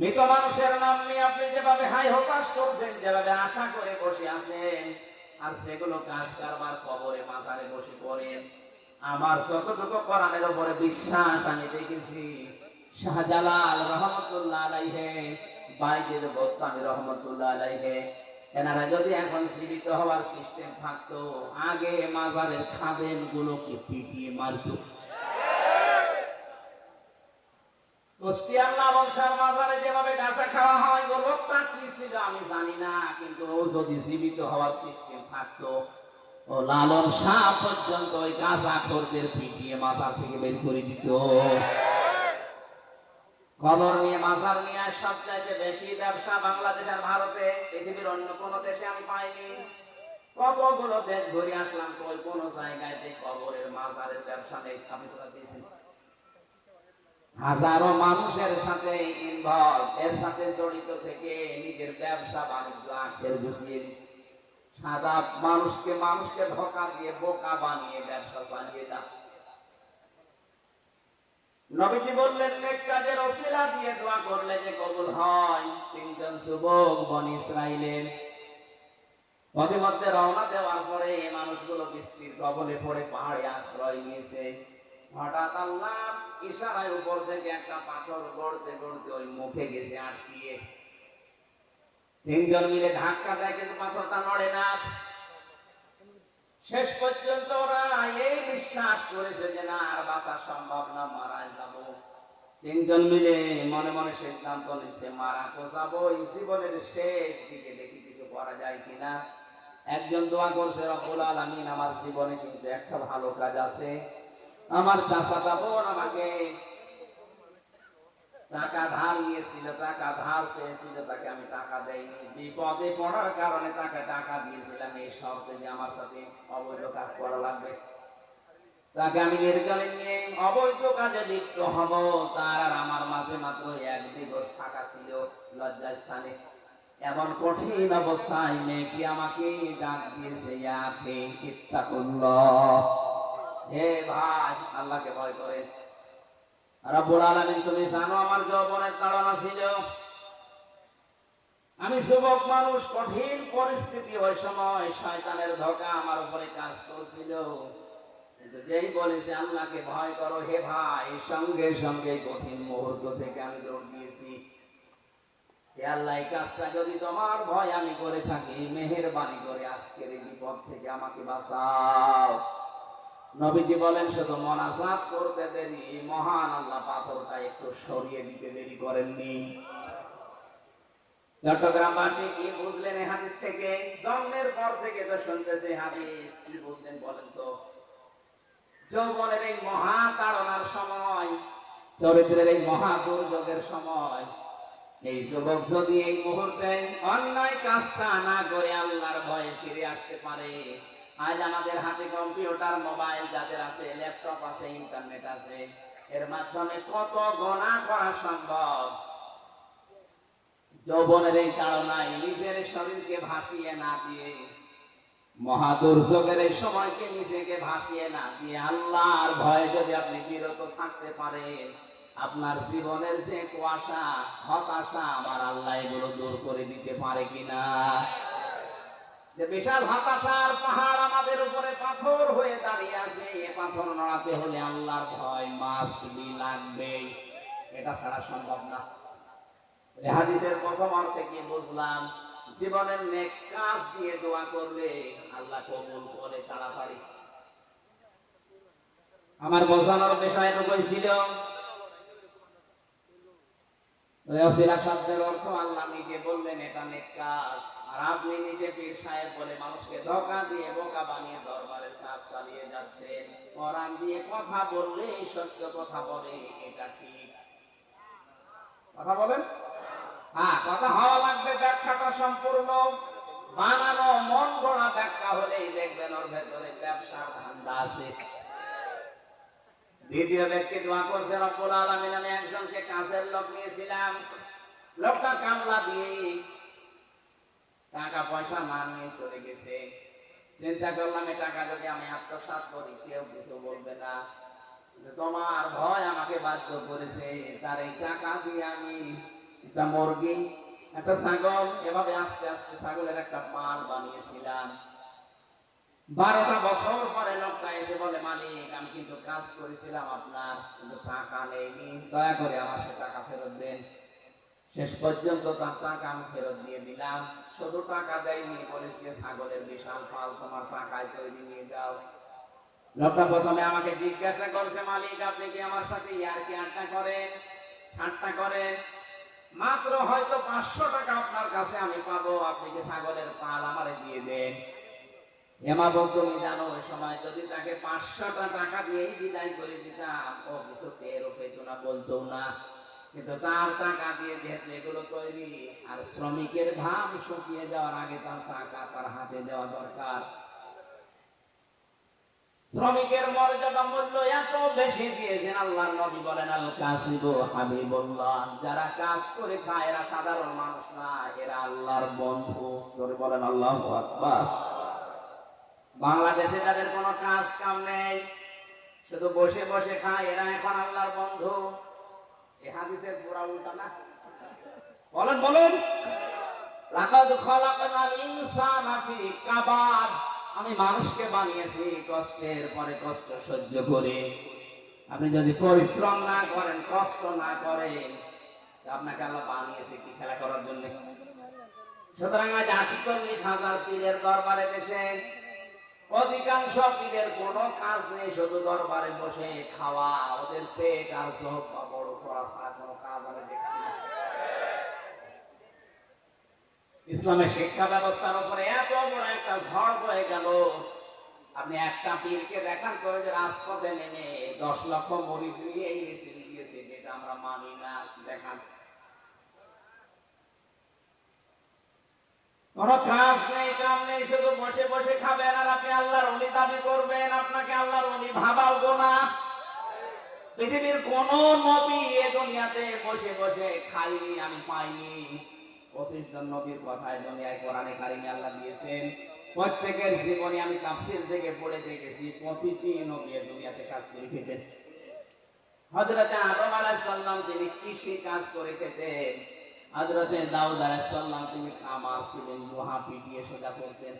মৃত মানুষের নাম নিয়ে আপনি যেভাবে হাই হতাশ করছেন, যেভাবে আশা করে বসে আছেন, আর সেগুলো কাজ কারবার কবরে মাজারে বসে করেন আমার যতটুকু কোরআনের উপরে বিশ্বাস, আমি দেখেছি, শাহজালাল রহমতুল্লাহ আলাইহে, বাইদের গোস্তামি রহমতুল্লাহ আলাইহে। এনারা যদি এখন জীবিত হওয়ার সিস্টেম থাকতো, আগে মাজারের খাদেন গুলোকে পিটিয়ে মারতো। কুষ্টিয়ার বংশের মাজারে ছিল, আমি জানি না, কিন্তু ও যদি জীবিত হওয়ার সিস্টেম থাকতো, ও লালন শাহ পর্যন্ত ওই গাছা খোরদের পিটিয়ে মাজার থেকে বের করে দিত। খবর নিয়ে মাজার নিয়ে সবচাইতে বেশি ব্যবসা বাংলাদেশ আর ভারতে, পৃথিবীর অন্য কোন দেশে আমি পাইনি। কতগুলো দেশ ঘুরে আসলাম কোন জায়গায় কবরের মাজারের ব্যবসা নেই, আমি তোরা দিয়েছি হাজারো মানুষের সাথে ইনভলভ এর সাথে জড়িত থেকে নিজের ব্যবসা বাণিজ্য আখের গুছিয়ে দিচ্ছে সাদা মানুষকে মানুষকে ধোকা দিয়ে বোকা বানিয়ে ব্যবসা চালিয়ে যাচ্ছে। বললেন নেক কাজের দিয়ে দোয়া করলে যে কবুল হয়। তিনজন যুবক বনি ইসরাইলের পথে মধ্যে রওনা দেওয়ার পরে এই মানুষগুলো বৃষ্টির কবলে পড়ে পাহাড়ে আশ্রয় নিয়েছে। হঠাৎ আল্লাহ ইশারায় উপর থেকে একটা পাথর গড়তে গড়তে ওই মুখে গেছে আটকিয়ে তিনজন মিলে ধাক্কা দেয়, কিন্তু পাথরটা নড়ে না। শেষ পর্যন্ত ওরা এই বিশ্বাস করেছে যে না, আর বাঁচা সম্ভব না, মারা যাব। তিনজন মিলে মনে মনে সিদ্ধান্ত নিচ্ছে, মারা তো যাব এই জীবনের শেষ দিকে দেখি কিছু করা যায় কিনা। একজন দোয়া করছে, রব্বুল আলামিন, আমার জীবনে কিন্তু একটা ভালো কাজ আছে। আমার চাচাটা বোন আমাকে। টাকা ধার নিয়েছিল, টাকা ধার চেয়েছিল, তাকে আমি টাকা দেইনি। বিপদে পড়ার কারণে তাকে টাকা দিয়েছিলাম এই শর্তে যে আমার সাথে অবৈধ কাজ করা লাগবে। তাকে আমি নির্গলে নিয়ে অবৈধ কাজে লিপ্ত হব। তার আর আমার মাঝে মাত্র এক বিগত ফাঁকা ছিল লজ্জাস্থানে। এমন কঠিন অবস্থায় মেয়েটি আমাকে ডাক দিয়েছে ইয়াফে ইত্তাকুল্লাহ হে ভাই, আল্লাহকে ভয় করেন রব্বুল আলামিন, তুমি জানো আমার যৌবনের তাড়না ছিল, আমি যুবক মানুষ, কঠিন পরিস্থিতি ওই সময় শয়তানের ধোকা আমার উপরে কাজ করছিল। কিন্তু যেই বলেছে, আল্লাহকে ভয় করো হে ভাই, সঙ্গে সঙ্গে কঠিন মুহূর্ত থেকে আমি দৌড় দিয়েছি হে আল্লাহ, এই কাজটা যদি তোমার ভয় আমি করে থাকি, মেহেরবানি করে আজকের এই বিপদ থেকে আমাকে বাঁচাও। নবীজি বলেন, শুধু মনাজাত করতে দেরি, মহান আল্লাহ পাথরটা একটু সরিয়ে দিতে দেরি করেননি। চট্টগ্রামবাসী কি বুঝলেন এই হাদিস থেকে? জন্মের পর থেকে তো শুনতেছে হাদিস, কি বুঝলেন বলেন তো? যৌবনের এই মহা তাড়নার সময়, চরিত্রের এই মহা দুর্যোগের সময়, এই যুবক যদি এই মুহূর্তে অন্যায় কাজটা না করে আল্লাহর ভয়ে ফিরে আসতে পারে আজ আমাদের হাতে কম্পিউটার, মোবাইল যাদের আছে, ল্যাপটপ আছে, ইন্টারনেট আছে, এর মাধ্যমে কত গণা করা সম্ভব? যৌবনের এই তাড়নায় নিজের শরীরকে ভাসিয়ে না দিয়ে, মহাদুর্যোগের এই সময়কে নিজেকে ভাসিয়ে না দিয়ে আল্লাহর ভয়ে যদি আপনি বিরত থাকতে পারেন, আপনার জীবনের যে কুয়াশা, হতাশা, আমার আল্লাহ এগুলো দূর করে দিতে পারে কিনা? বিশাল হতাশার পাহাড় আমাদের উপরে পাথর হয়ে দাঁড়িয়ে আছে, এ পাথর নড়াতে হলে আল্লাহর ভয় লাগবে। এটা ছাড়া সম্ভব না। প্রথম অর্থে কি বুঝলাম? জীবনের নেক কাজ দিয়ে দোয়া করলে আল্লাহ কবুল করে তাড়াতাড়ি। আমার বোঝানোর বিষয় এটুকুই ছিল অর্থ আল্লাহ নিজে বললেন, এটা নেক কাজ। আর আপনি পীর সাহেব বলে মানুষকে ধোকা দিয়ে বোকা বানিয়ে দরবারের কাজ চালিয়ে যাচ্ছেন। কোরআন দিয়ে কথা বললে সত্য কথা বলে, এটা ঠিক। কথা বলেন? হ্যাঁ কথা হওয়া লাগবে, ব্যাখ্যাটা সম্পূর্ণ। বানানো, মন গড়া ব্যাখ্যা হলেই দেখবেন ওর ভেতরে ব্যবসার ধান্দা আছে। দ্বিতীয় ব্যক্তি দোয়া করছে, রব্বুল আলামিন, আমি একজনকে কাজের লোক নিয়েছিলাম। লোকটা কামলা দিয়ে টাকা পয়সা না নিয়ে চলে গেছে। চিন্তা করলাম টাকা যদি আমি আত্মসাৎ করি, কেউ কিছু বলবে না। তোমার ভয় আমাকে বাধ্য করেছে। তার এই টাকা দিয়ে আমি একটা মুরগি, একটা ছাগল, এভাবে আস্তে আস্তে ছাগলের একটা পাল বানিয়েছিলাম। বারোটা বছর পরে লোকটা এসে বলে, মালিক, আমি কিন্তু কাজ করেছিলাম আপনার, কিন্তু টাকা নেইনি। দয়া করে আমার সে টাকা ফেরত দেন। শেষ পর্যন্ত তার টাকা আমি ফেরত দিয়ে দিলাম। শুধু টাকা দেয়নি, বলেছে, ছাগলের বিশাল পাল, তোমার টাকায় তৈরি নিয়ে যাও। লোকটা প্রথমে আমাকে জিজ্ঞাসা করছে, মালিক, আপনি কি আমার সাথে ইয়ার কি আড্ডা করেন? ঠাট্টা করেন, মাত্র হয়তো পাঁচশো টাকা আপনার কাছে আমি পাবো। আপনি কি ছাগলের পাল আমারে দিয়ে দেন? এমা বল তুমি জানো, ওই সময় যদি তাকে পাঁচশোটা টাকা দিয়েই বিদায় করে দিতাম, ও কিছু টেরও পেতো না বলতো না। কিন্তু তার টাকা দিয়ে যেহেতু এগুলো তৈরি, আর শ্রমিকের ঘাম শুকিয়ে যাওয়ার আগে তার টাকা তার হাতে দেওয়া দরকার। শ্রমিকের মর্যাদা মূল্য এত বেশি দিয়েছেন আল্লাহর নবী বলেন, আল কাসিবু হাবিবুল্লাহ। যারা কাজ করে খায়, এরা সাধারণ মানুষ না, এরা আল্লাহর বন্ধু। জোরে বলেন, আল্লাহু আকবার। বাংলাদেশে যাদের কোনো কাজ কাম নেই, শুধু বসে বসে খায়, এরা এখন আল্লাহর বন্ধু। হাদিসের পুরা উল্টা না? বলেন বলেন। লাকাদ ইনসানা ফি আমি মানুষকে বানিয়েছি কষ্টের পরে কষ্ট সহ্য করে। আপনি যদি পরিশ্রম না করেন, কষ্ট না করেন আপনাকে আল্লাহ বানিয়েছে কি খেলা করার জন্য? সুতরাং আজ আটচল্লিশ হাজার পীরের দরবারে বসে অধিকাংশ পীরের কোনো কাজ নেই, শুধু দরবারে বসে খাওয়া। ওদের পেট আর চোখ বা বড় করা ছাড়া কোনো কাজ আমি দেখছি না। ইসলামের শিক্ষা ব্যবস্থার উপরে এত বড় একটা ঝড় বয়ে গেল। আপনি একটা পীরকে দেখান করে যে রাজপথে নেমে দশ লক্ষ মরি দিয়ে এই মিছিল যেটা আমরা মানি না। দেখান। নেই, কাম নেই, শুধু বসে বসে খাবেন আর আপনি আল্লাহর অলি দাবি করবেন, আপনাকে আল্লাহর অলি ভাবাও না। পৃথিবীর কোন নবী এ দুনিয়াতে বসে বসে খাইনি, আমি পাইনি। পঁচিশ জন নবীর দুনিয়ায় কোরআনে কারিমে আল্লাহ দিয়েছেন, প্রত্যেকের জীবনে আমি তাফসির থেকে পড়ে দেখেছি, প্রতিটি নবী এ দুনিয়াতে কাজ করে খেতেন। হজরতে আদম আলাইহিস সালাম তিনি কৃষি কাজ করে খেতেন হজরতে দাউদ আলাইহিস সালাম তিনি কামার ছিলেন লোহা পিটিয়ে সোজা করতেন।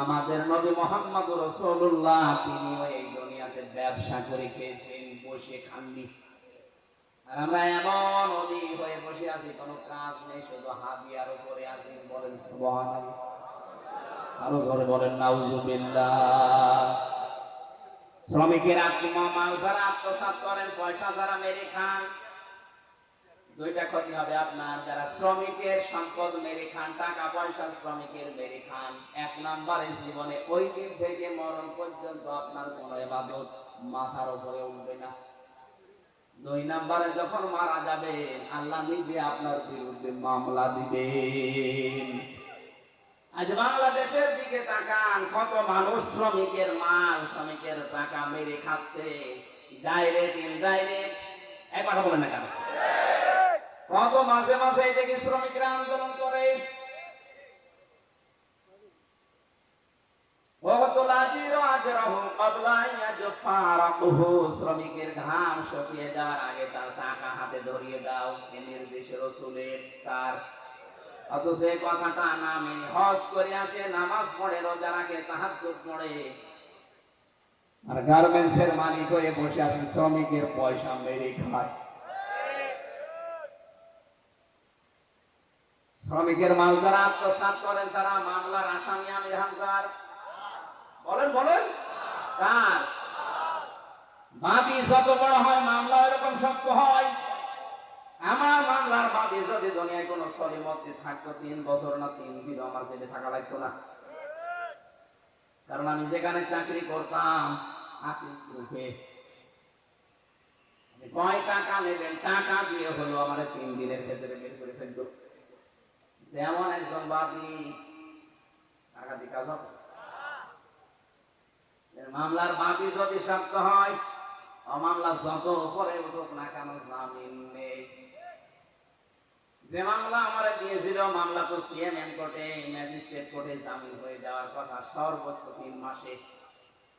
আমাদের নবী মোহাম্মদ রসুল্লাহ তিনিও এই দুনিয়াতে ব্যবসা করে খেয়েছেন, বসে খাননি। আর আমরা এমন অধি হয়ে বসে আছি, কোনো কাজ নেই, শুধু হাদিয়ার উপরে আছি, বলেন সুবহানাল্লাহ। আরও জোরে বলেন, নাউজুবিল্লাহ। শ্রমিকের আত্মা, মাল যারা আত্মসাৎ করেন, পয়সা যারা মেরে খান দুইটা ক্ষতি হবে আপনার, যারা শ্রমিকের সম্পদ মেরে খান, টাকা পয়সা শ্রমিকের মেরে খান, এক নাম্বারে জীবনে ওই দিন থেকে মরণ পর্যন্ত আপনার কোনো এবাদত মাথার উপরে উঠবে না। দুই নাম্বারে যখন মারা যাবে আল্লাহ নিজে আপনার বিরুদ্ধে মামলা দিবেন। আজ বাংলাদেশের দিকে তাকান, কত মানুষ শ্রমিকের মাল, শ্রমিকের টাকা মেরে খাচ্ছে। ডাইরেক্ট ইনডাইরেক্ট একবার বলেন না কেন? কত মাঝে মাঝে দেখি শ্রমিকরা আন্দোলন করে। নামাজ পড়ে পড়ে। আর গার্মেন্টস এর মালিক হয়ে বসে আছে শ্রমিকের পয়সা মেরে খায়। শ্রমিকের মাল যারা আত্মসাৎ করেন, তারা মামলার আসামি আমির হামজার। বলেন বলেন। কার? বাদী যত বড় হয়, মামলা এরকম শক্ত হয়। আমার মামলার বাদী যদি দুনিয়ায় কোনো সলিমতে থাকতো, তিন বছর না, তিন দিন আমার জেলে থাকা লাগতো না। কারণ আমি যেখানে চাকরি করতাম, আপিস গ্রুপে। কয় টাকা নেবেন? টাকা দিয়ে হলো আমার তিন দিনের ভেতরে বের করে ফেলতো। তেমন একজন বাদী টাকা দিয়ে কাজ মামলার বাদী যদি শক্ত হয়, ও মামলা যত উপরে উঠুক না কেন জামিন নেই। যে মামলা আমার দিয়েছিল, মামলা তো সিএমএম কোর্টে, ম্যাজিস্ট্রেট কোর্টে জামিন হয়ে যাওয়ার কথা সর্বোচ্চ তিন মাসে।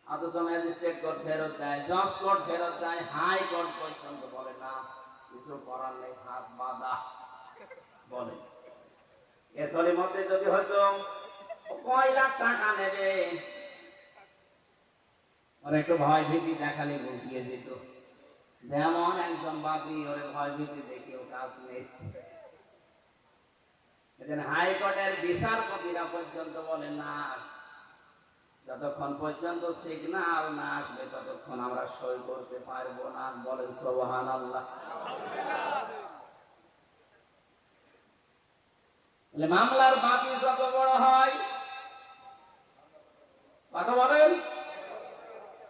অথচ ম্যাজিস্ট্রেট কোর্ট ফেরত দেয়, জজ কোর্ট ফেরত দেয় হাই কোর্ট পর্যন্ত বলে না, কিছু করার নেই, হাত বাঁধা। বলে। এসরের মধ্যে যদি হয়তো কয় লাখ টাকা নেবে, ওর একটু ভয় ভীতি দেখালে বুঝিয়ে যেত। যেমন একজন বাদী, ওরে ভয় ভীতি দেখেও কাজ নেই। এদিন হাইকোর্টের বিচারপতিরা পর্যন্ত বলে না, যতক্ষণ পর্যন্ত সিগনাল না আসবে, ততক্ষণ আমরা সই করতে পারব না। বলেন সোহান আল্লাহ বলে মামলার বাকি যত বড় হয়, কথা বলেন?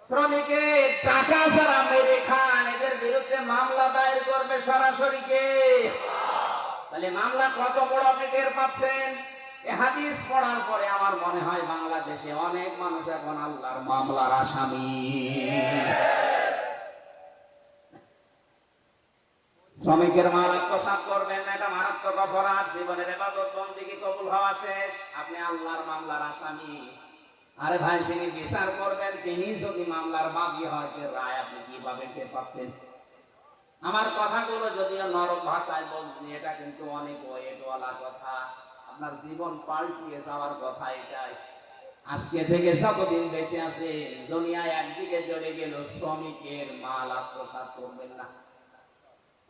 শ্রমিকের টাকা ছাড়া মেরে খান, এদের বিরুদ্ধে মামলা দায়ের করবে সরাসরি কে? তাহলে মামলা কত বড় আপনি টের পাচ্ছেন? হাদিস পড়ার পরে আমার মনে হয় বাংলাদেশে অনেক মানুষ এখন আল্লাহর মামলার আসামি। শ্রমিকের মাল আত্মসাৎ করবেন এটা মারাত্মক অপরাধ। জীবনের এবাদত বন্দিকে কবুল হওয়া শেষ। আপনি আল্লাহর মামলার আসামি। আরে ভাই, যিনি বিচার করবেন, তিনি যদি মামলার বাদী হয় তে রায় আপনি কীভাবে টের পাচ্ছেন আমার কথাগুলো যদিও নরম ভাষায় বলছি, এটা কিন্তু অনেক ওয়েটওয়ালা কথা। আপনার জীবন পাল্টিয়ে যাওয়ার কথা এটাই। আজকে থেকে যতদিন বেঁচে আছে দুনিয়ায় একদিকে চলে গেল, শ্রমিকের মাল আত্মসাৎ করবেন না।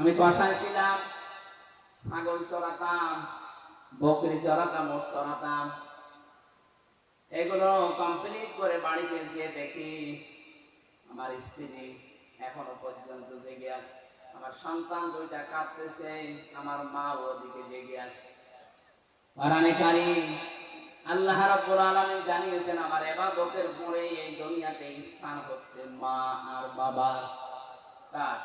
আমি কষায় ছিলাম, ছাগল চড়াতাম, বকরি চড়াতাম, ওট চড়াতাম। এগুলো কমপ্লিট করে বাড়িতে যেয়ে দেখি আমার স্ত্রী এখনও পর্যন্ত জেগে আছে। আমার সন্তান দুইটা কাঁদতেছে, আমার মা ওদিকে জেগে আছে। পারানে কারি আল্লাহ রাব্বুল আলামিন জানিয়েছেন, আমার ইবাদতের পরে এই দুনিয়াতে স্থান হচ্ছে মা আর বাবার কার?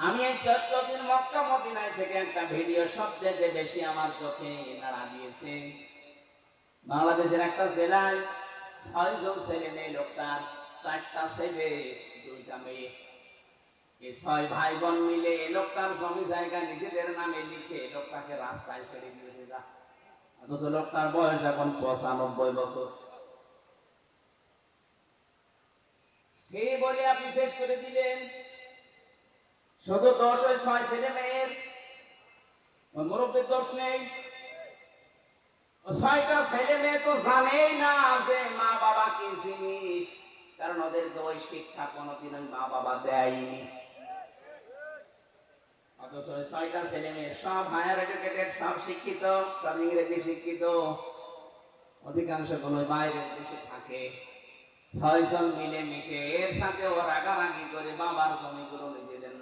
আমি এই চোদ্দ দিন মক্কা মদিনায় থেকে একটা ভিডিও সবচেয়ে বেশি আমার চোখে নাড়া দিয়েছে। বাংলাদেশের একটা জেলায় ছয়জন ছেলে মেয়ে লোকটার চারটা ছেলে, দুইটা মেয়ে। এই ছয় ভাই বোন মিলে এই লোকটার জমি জায়গা নিজেদের নামে লিখে লোকটাকে রাস্তায় ছেড়ে দিয়েছে। যা। অথচ লোকটার বয়স এখন পঁচানব্বই বছর। সে বলে আপনি শেষ করে দিলেন শুধু দশ ওই ছয় ছেলে মেয়ের মুরব্বীর দোষ নেই। ছয়টা ছেলে মেয়ে তো জানেই না যে মা বাবা কি জিনিস। কারণ ওদেরকে ওই শিক্ষা কোনোদিন ওই মা বাবা দেয়নি। অথচ ছয়টা ছেলে মেয়ে সব হায়ার এডুকেটেড, সব শিক্ষিত, সব ইংরেজি শিক্ষিত। অধিকাংশগুলো বাইরের দেশে থাকে। ছয়জন মিলে মিশে এর সাথে ও রাগারাগি করে বাবার জমিগুলো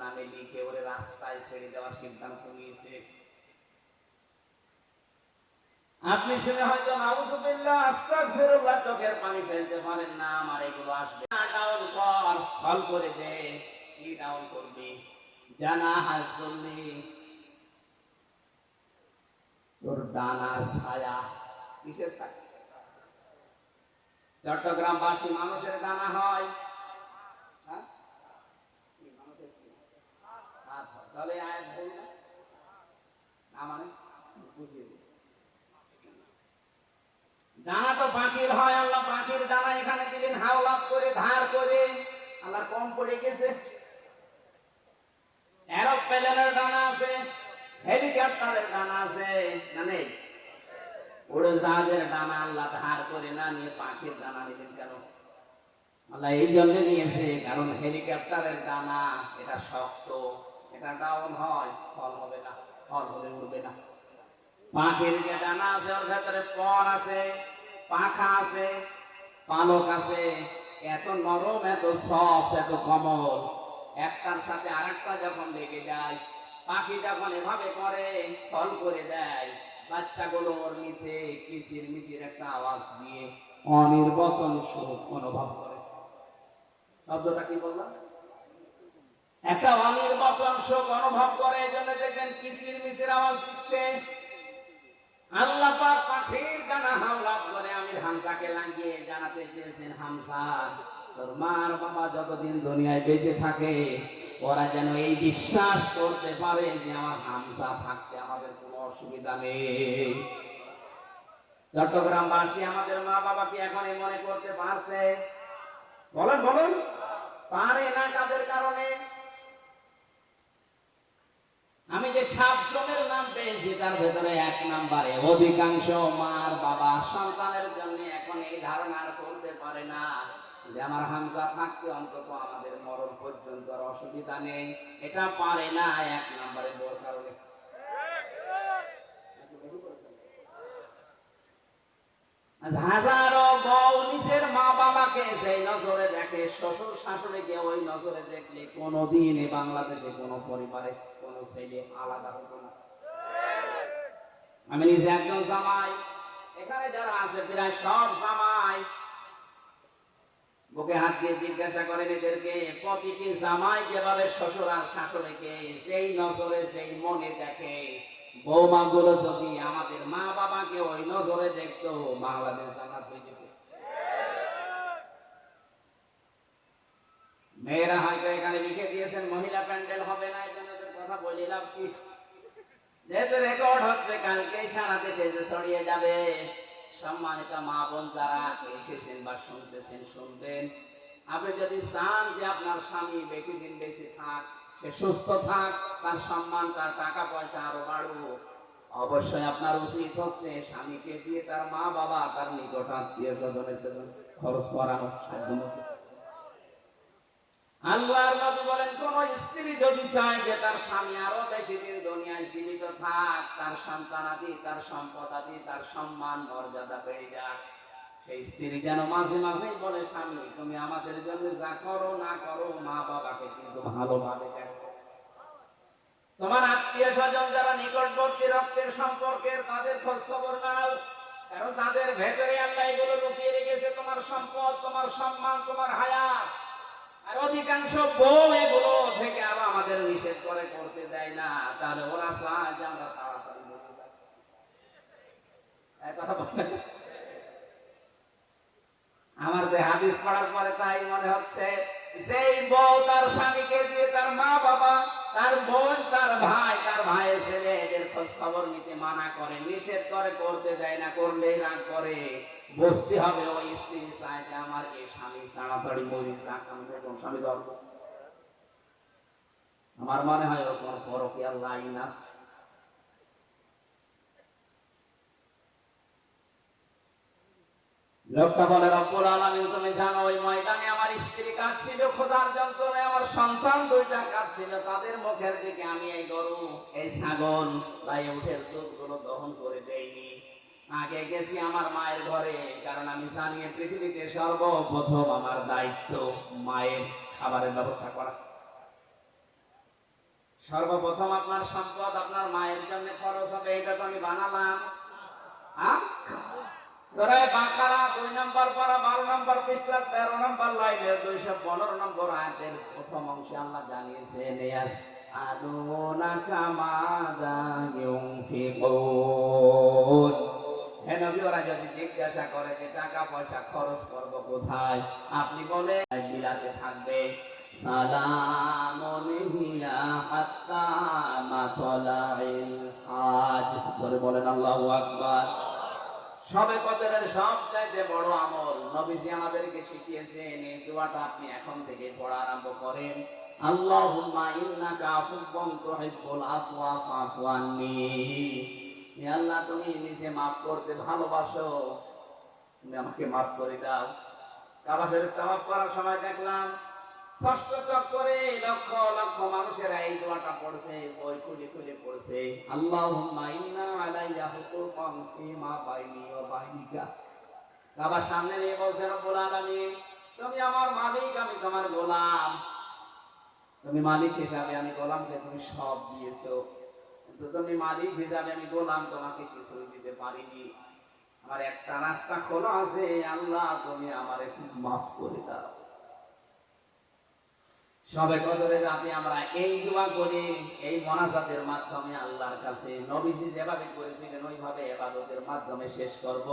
নামে লিখে ওরে রাস্তায় ছেড়ে দেওয়ার সিদ্ধান্ত নিয়েছে। আপনি শুনে হয়তো নাউজুবিল্লাহ, আস্তাগফিরুল্লাহ, চোখের পানি ফেলতে পারেন না, আমার এগুলো আসবে না। ডাউন ফল করে দে, কি ডাউন করবি? জানা হাসলি তোর ডানার ছায়া, কিসের ছায়া? চট্টগ্রামবাসী মানুষের হয় হ্যাঁ? কি মানুষের কি? হাত হয়। তাহলে আয়াত ভুল না? না মানে বুঝিয়ে দিই। দানা তো পাখির হয়, আল্লাহ পাখির দানা এখানে দিলেন হাওলাত করে, ধার করে। আল্লাহ কম পড়ে গেছে। এরোপ্লেনের দানা আছে, হেলিকপ্টারের দানা আছে, না নেই? উড়োজাহাজের দানা আল্লাহ ধার করে না নিয়ে পাখির দানা নিলেন কেন? আল্লাহ এই জন্য নিয়েছে, কারণ হেলিকপ্টারের দানা, এটা শক্ত। এটা ডাউন হয়, ফল হবে না, ফল হলে উড়বে না। পাখির যে দানা আছে, ওর ভেতরে পর আছে, পাখা আছে, পালক আছে, এত নরম, এত সফট এত কমল। একটার সাথে আরেকটা যখন লেগে যায়, পাখি যখন এভাবে করে, ফল করে দেয়, বাচ্চাগুলো ওর নিচে কিচির মিচির একটা আওয়াজ দিয়ে অনির্বচন সুখ অনুভব করে। শব্দটা কি বললাম? একটা অনির্বচন শোক অনুভব করে, এই জন্য দেখবেন কিসির মিসির আওয়াজ দিচ্ছে। আল্লাহ পাক পাখির গানা হাওলা করে হামসাকে লাগিয়ে জানাতে চেয়েছেন হামসা তোর মার বাবা যতদিন দুনিয়ায় বেঁচে থাকে, ওরা যেন এই বিশ্বাস করতে পারে যে আমার হামসা থাকতে আমাদের কোনো অসুবিধা নেই। চট্টগ্রামবাসী আমাদের মা বাবাকে এখন এই মনে করতে পারছে। বলেন বলেন। পারে না কাদের কারণে? আমি যে সাতজনের নাম পেয়েছি, তার ভেতরে এক নম্বরে অধিকাংশ মার বাবা। সন্তানের জন্য এখন এই ধারণা করতে পারে না যে আমার হামজা থাকতে অন্তত আমাদের মরণ পর্যন্ত আর অসুবিধা নেই। এটা পারে না এক নম্বরে বোর কারণে। হাজারো বউ নিজের মা বাবাকে সেই নজরে দেখে, শ্বশুর শাশুড়িকে ওই নজরে দেখলে কোনোদিন বাংলাদেশে কোনো পরিবারে বুকে হাত দিয়ে জিজ্ঞাসা করেন এদেরকে প্রতিটি জামাই যেভাবে শ্বশুর আর শাশুড়িকে যেই নজরে, যেই মনে দেখে যদি আমাদের মা বাবাকে ওই নজরে দেখতো, বাংলাদেশ যেত। মেয়েরা হয়তো এখানে লিখে দিয়েছেন, মহিলা প্যান্ডেল হবে না কথা বলিলাম কি? যেহেতু রেকর্ড হচ্ছে কালকে সারা দেশে যে ছড়িয়ে যাবে, সম্মানিত মা বোন যারা এসেছেন বা শুনতেছেন, শুনবেন, আপনি যদি চান যে আপনার স্বামী বেশি দিন বেশি থাক, সে সুস্থ থাক, তার সম্মান, তার টাকা পয়সা আরও বাড়ুক, অবশ্যই আপনার উচিত হচ্ছে স্বামীকে দিয়ে তার মা বাবা তার নিকট আত্মীয় স্বজনের পেছন খরচ করানো সাধ্যমতো আল্লাহর নবী বলেন, কোন স্ত্রী যদি চায় যে তার স্বামী আরও বেশি দিন দুনিয়ায় জীবিত থাক, তার সন্তানাদি, তার সম্পদাদি, তার সম্মান, মর্যাদা বেড়ে যাক। সেই স্ত্রী যেন মাঝে মাঝেই বলে, স্বামী, তুমি আমাদের জন্য যা করো না করো মা বাবাকে কিন্তু ভালোভাবে দেখো। তোমার আত্মীয় স্বজন যারা নিকটবর্তী রক্তের সম্পর্কের, তাদের খোঁজ খবর নাও। কারণ তাদের ভেতরে আল্লাহ এগুলো লুকিয়ে রেখেছে। তোমার সম্পদ, তোমার সম্মান, তোমার হায়াত। অধিকাংশ বউ এগুলো থেকে আমাদের নিষেধ করে, করতে দেয় না। তাহলে ওরা আমরা তাড়াতাড়ি আমার যে হাদিস পড়ার পরে তাই মনে হচ্ছে সেই বউ তার স্বামীকে দিয়ে তার মা বাবা তার বোন, তার ভাই, তার ভাইয়ের ছেলে এদের খোঁজ খবর নিতে মানা করে, নিষেধ করে, করতে দেয় না, করলেই রাগ করে। বসতে হবে ওই স্ত্রী চায় যে আমার এই স্বামী তাড়াতাড়ি মরি যাক স্বামী ধরবো। আমার মনে হয় ওরকম পরকিয়ার লাইন আছে। লোকটা বলে, রব্বুল আলামিন, তুমি জানো, ওই ময়দানে আমার স্ত্রী কাঁদছিল খোদার যন্ত্রণায় আমার সন্তান দুইটা কাঁদছিল। তাদের মুখের দিকে আমি এই গরু, এই ছাগল এই উঠের দুধগুলো দহন করে দেইনি। আগে গেছি আমার মায়ের ঘরে, কারণ আমি জানি পৃথিবীতে সর্বপ্রথম আমার দায়িত্ব মায়ের খাবারের ব্যবস্থা করা। সর্বপ্রথম আপনার সম্পদ আপনার মায়ের জন্য খরচ হবে, এটা তো আমি বানালাম। হ্যাঁ সরাই বাঁকারা দুই নম্বর পারা, বারো নম্বর পৃষ্ঠার তেরো নম্বর লাইনের দুইশো পনেরো নম্বর আয়াতের প্রথম অংশে আল্লাহ জানিয়েছেন, ইয়াস আদুনা কামাদা ইউনফিকুন হে নবী, ওরা যদি জিজ্ঞাসা করে যে টাকা পয়সা খরচ করব কোথায়, আপনি বলে বিলাতে থাকবে। সালামুন হিয়া হাত্তা মাতলাইল ফাজ বলেন, আল্লাহু আকবার। সবে কদরের সব চাইতে বড় আমল নবীজি আমাদেরকে শিখিয়েছেন, এই দোয়াটা আপনি এখন থেকে পড়া আরম্ভ করেন। আল্লাহুম্মা ইন্নাকা আফুব্বুন তুহিব্বুল আফওয়া ফাফু আন্নি। হে আল্লাহ, তুমি নিজে maaf করতে ভালোবাসো। তুমি আমাকে maaf করে দাও। কাবা শরীফ তাওয়াফ করার সময় দেখলাম তুমি মালিক, আমি গোলাম। হিসাবে আমি তুমি সব দিয়েছ। কিন্তু তুমি মালিক হিসাবে আমি গোলাম, তোমাকে কিছুই দিতে পারিনি। আমার একটা রাস্তা খোলা আছে, আল্লাহ, তুমি আমারে মাফ করে দাও। সবে কদরের রাতে আমরা এই দোয়া করে, এই মোনাজাতের মাধ্যমে আল্লাহর কাছে। নবীজি যেভাবে করেছিলেন, ওইভাবে এবাদতের মাধ্যমে শেষ করব।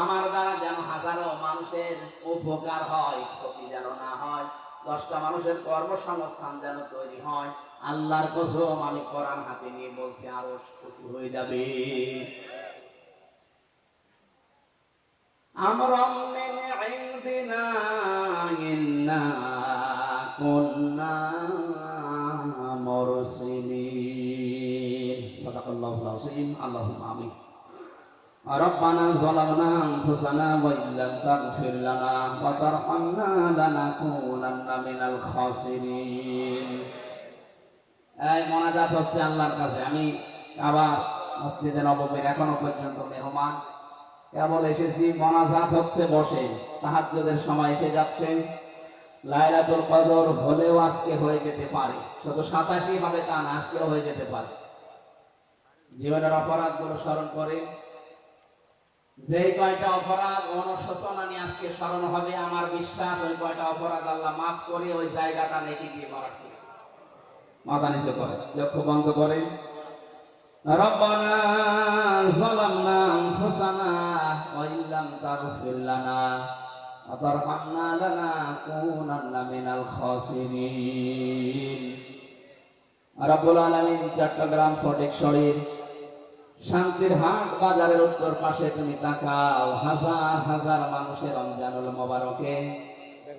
আমার দ্বারা যেন হাজারো মানুষের উপকার হয়, ক্ষতি যেন না হয়, দশটা মানুষের কর্মসংস্থান যেন তৈরি হয়, আল্লাহর কসম আমি করার হাতে নিয়ে বলছি, আরও খুশি হয়ে যাবে। আমরা العظيم اللهم آمين ربنا ظلمنا أنفسنا وإن لم تغفر لنا وترحمنا لنكونن من الخاسرين এই মোনাজাত হচ্ছে আল্লাহর কাছে আমি আবার মসজিদে নবমীর এখনো পর্যন্ত মেহমান কেবল এসেছি মনাজাত হচ্ছে বসে তাহাজ্জুদের সময় এসে যাচ্ছে লাইলাতুল কদর হলেও আজকে হয়ে যেতে পারে শুধু সাতাশি হবে তা না আজকেও হয়ে যেতে পারে জীবনের অপরাধ গুলো স্মরণ করে যে কয়টা অপরাধ অনুশোচনা নিয়ে আজকে স্মরণ হবে আমার বিশ্বাস ওই কয়টা অপরাধ আল্লাহ মাফ করে ওই জায়গাটা নেকি দিয়ে মারা মাথা নিচে করে চক্ষু বন্ধ করে ربنا ظلمنا أنفسنا وإن لم تغفر لنا وترحمنا لنكونن من الخاسرين রব্বুল আলামিন চট্টগ্রাম ফটিক শরীর শান্তির হাট বাজারের উত্তর পাশে তুমি তাকাও, হাজার হাজার মানুষের রমজানুল মোবারকে।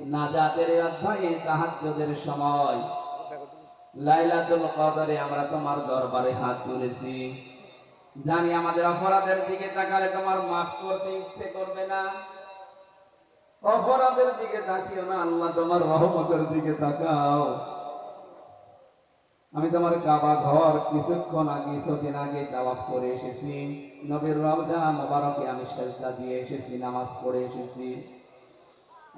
নাজাতের অধ্যায়ে তাহাজ্জুদের সময়। লাইলাতুল কদরে আমরা তোমার দরবারে হাত তুলেছি। জানি আমাদের অপরাধের দিকে তাকালে তোমার মাফ করতে ইচ্ছে করবে না। অপরাধের দিকে তাকিও না, আল্লাহ তোমার রহমতের দিকে তাকাও। আমি তোমার কাবা ঘর কিছুক্ষণ আগে, কিছুদিন আগে তাওয়াফ করে এসেছি। নবীর রওজা মোবারকে আমি সেজদা দিয়ে এসেছি, নামাজ পড়ে এসেছি।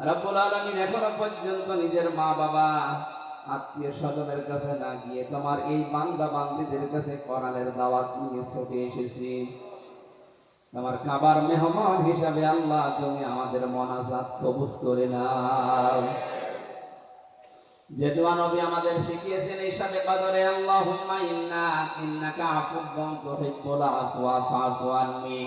রব্বুল আলামিন এখনও পর্যন্ত নিজের মা বাবা, আত্মীয় স্বজনের কাছে না গিয়ে তোমার এই বান্দা বান্দিদের কাছে কোরআনের দাওয়াত নিয়ে ছুটে এসেছি। তোমার কাবার মেহমান হিসাবে আল্লাহ তুমি আমাদের মনাজাত কবুল করে নাও। যে নবী আমাদের শিখিয়েছেন এই সাথে কদরে আল্লাহুম্মা ইন্না, ইন্নাকা আফুবুন তুহিব্বুল আফওয়া ফাফু আননি।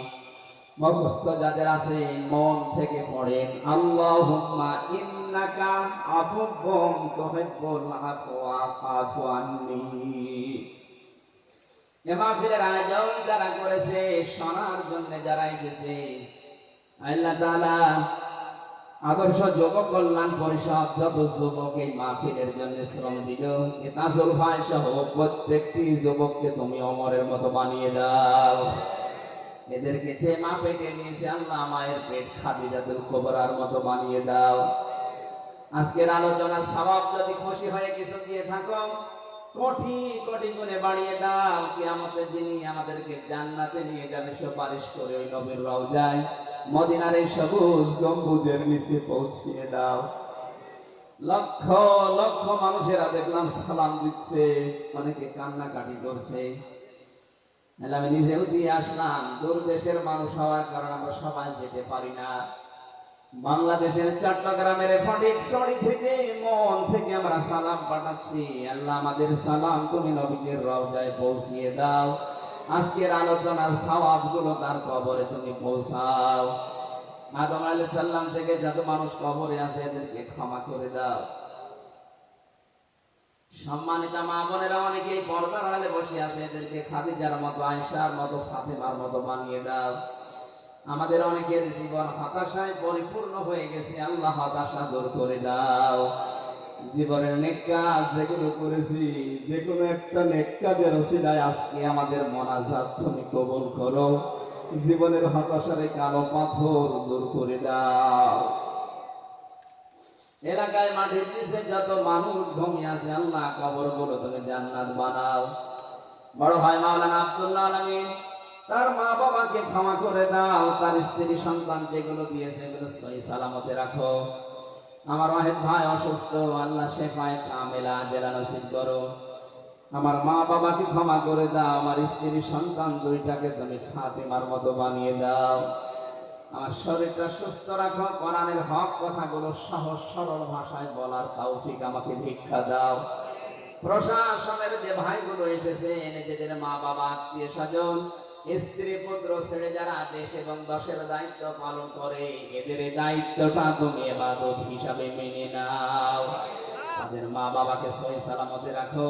মুখস্থ যাদের আছে, মন থেকে পড়েন, আল্লাহুম্মা ইন্নাকা আফুবুন তুহিব্বুল আফওয়া ফাফু আননি। মাহফিলের আয়োজন যারা করেছে, শোনার জন্য যারা এসেছে, আল্লাহ তাআলা আদর্শ যুব কল্যাণ পরিষদ যত যুবক এই মাহফিলের জন্য শ্রম দিল, এ তাজুল ভাই সহ প্রত্যেকটি যুবককে তুমি অমরের মতো বানিয়ে দাও। এদেরকে যে মা পেটে নিয়েছে আল্লাহ মায়ের পেট খাদি খাদিজাতুল কোবরার মতো বানিয়ে দাও। আজকের আলোচনার স্বভাব যদি খুশি হয়ে কিছু দিয়ে থাকো। কোটি কোটি গুণে বাড়িয়ে দাও। কি আমাদের যিনি আমাদেরকে জান্নাতে নিয়ে যাবে, সুপারিশ করে ওই নবীর রওজায়। মদিনার এই সবুজ গম্বুজের নিচে পৌঁছিয়ে দাও। লক্ষ লক্ষ মানুষেরা দেখলাম সালাম দিচ্ছে, অনেকে কান্নাকাটি করছে। আমি নিজেও দিয়ে আসলাম, দূর দেশের মানুষ হওয়ার কারণে আমরা সবাই যেতে পারি না। বাংলাদেশের চট্টগ্রামের ফটিক সড়ি থেকে মন থেকে আমরা সালাম পাঠাচ্ছি। আল্লাহ আমাদের সালাম, তুমি নবীদের রওজায় পৌঁছিয়ে দাও। আজকের আলোচনার সওয়াবগুলো তার কবরে তুমি পৌঁছাও। আদম থেকে যত মানুষ কবরে আছে, এদেরকে ক্ষমা করে দাও। সম্মানিতা মা বোনেরা, অনেকেই পর্দার বসে আছে, এদেরকে খাদিজার মতো, আয়েশার মতো, ফাতেমার মতো বানিয়ে দাও। আমাদের অনেকের জীবন হতাশায় পরিপূর্ণ হয়ে গেছে। আল্লাহ হতাশা দূর করে দাও। জীবনের নেকা যেগুলো করেছি যে কোনো একটা নেকাদের রসিলায় আজকে আমাদের মনাজাত তুমি কবল করো। জীবনের হতাশার কালো পাথর দূর করে দাও। এলাকায় মাটির নিচে যত মানুষ ঘুমিয়ে আছে, আল্লাহ কবরগুলো তুমি জান্নাত বানাও। বড় ভাই মাওলানা আব্দুল্লাহ আলমিন তার মা বাবাকে ক্ষমা করে দাও, তার স্ত্রী সন্তান যেগুলো দিয়েছে এগুলো সহি সালামতে রাখো। আমার ওয়াহেদ ভাই অসুস্থ, আল্লাহ শেফায় কামেলা জেলা নসিব করো। আমার মা বাবাকে ক্ষমা করে দাও, আমার স্ত্রী সন্তান দুইটাকে তুমি ফাতিমার মতো বানিয়ে দাও। আমার শরীরটা সুস্থ রাখো, কোরআনের হক কথাগুলো সহজ, সরল ভাষায় বলার তৌফিক আমাকে ভিক্ষা দাও। প্রশাসনের যে ভাইগুলো এসেছে, নিজেদের মা বাবা আত্মীয় স্বজন স্ত্রী, পুত্র ছেড়ে যারা দেশ এবং দশের দায়িত্ব পালন করে, এদের দায়িত্বটা তুমি এবাদত হিসাবে মেনে নাও। তাদের মা বাবাকে সহি সালামতে রাখো,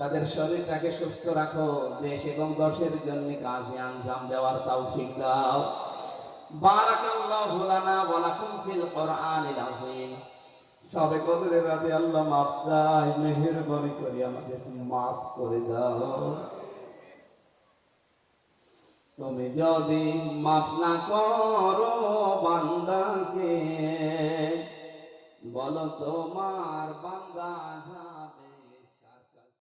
তাদের শরীরটাকে সুস্থ রাখো, দেশ এবং দশের জন্য কাজে আঞ্জাম দেওয়ার তৌফিক দাও। বারাকাল্লাহু লানা ওয়া লাকুম ফিল কোরআনিল আযীম। সবে কদরের রাতে আল্লাহ মাফ চাই মেহেরবানি করে আমাদের মাফ করে দাও। তুমি যদি মাফ না করো বান্দাকে বলো তোমার বান্দা